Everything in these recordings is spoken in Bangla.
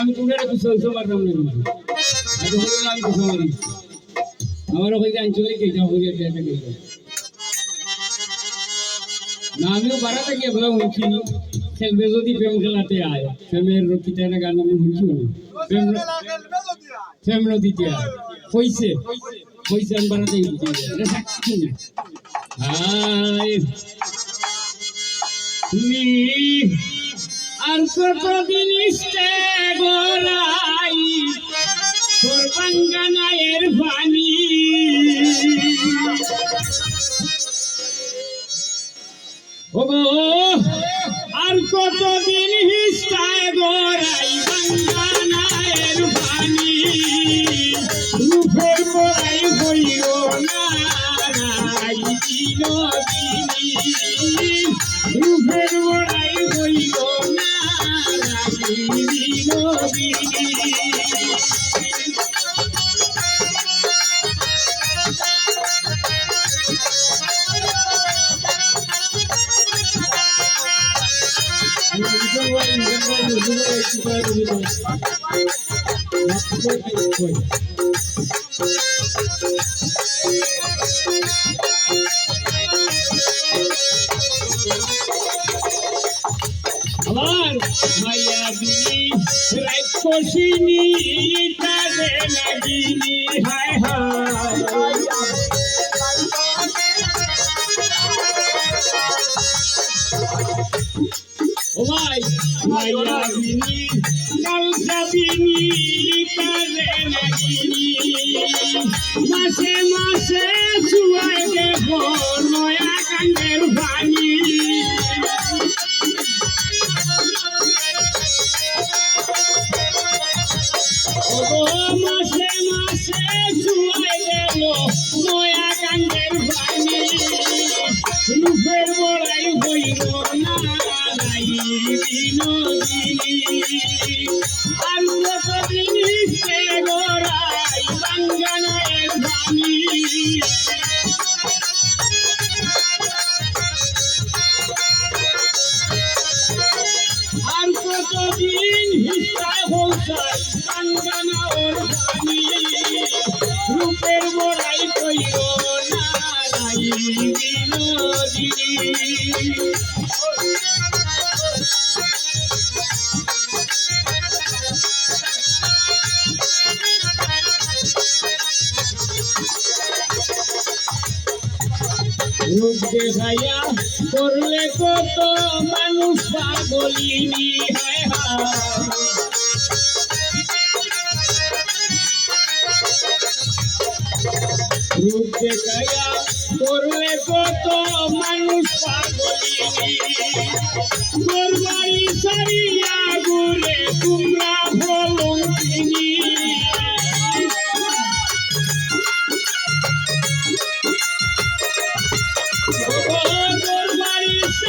আমি তোমরা না, আমি আর আমি কিছু মারি আমার ওখানে আঞ্চলিক এটা হয়ে না, আমিও বাড়া থেকে বলা শুনছি। খেলবে যদি প্রেম খেলাতে আয়। প্রেমের রক্ষিতা গান আমি না। প্রেম নদীতে আয়। হইছে হইছে। আমি বাড়াতে না। হায়। আর কতদিন গোলাই তোর বাঙ্গানায়ের পানি আমার মায়া দিনি রাক্ষসিনী তারে লাগিনি হায় হায়। ভাই মায়া দিনি কালকাবিনি তারে লাগিনি মাসে মাসে চুয়াই দেব নয়া পানি ওগো মাসে মাসে চুয়াই দেব নয়া কাঙ্গের পানি রূপের বড়াই হইল না রূপ দেখাইয়া করলে কত মানুষ পাগলিনী হায় হায়। রূপ দেখাইয়া করলে কত মানুষ পাগলিনী। তোর বাড়ি সারিয়া ঘুরে তোমরা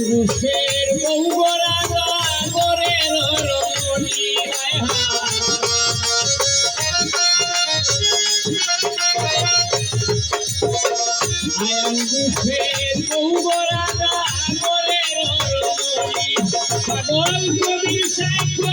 গুফের বৌগরা গরের রমণী আয়ান গুফের বৌগরা গরের রমণী পাগল কবি সাক্ষ্য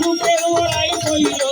রূপের বড়াই হইল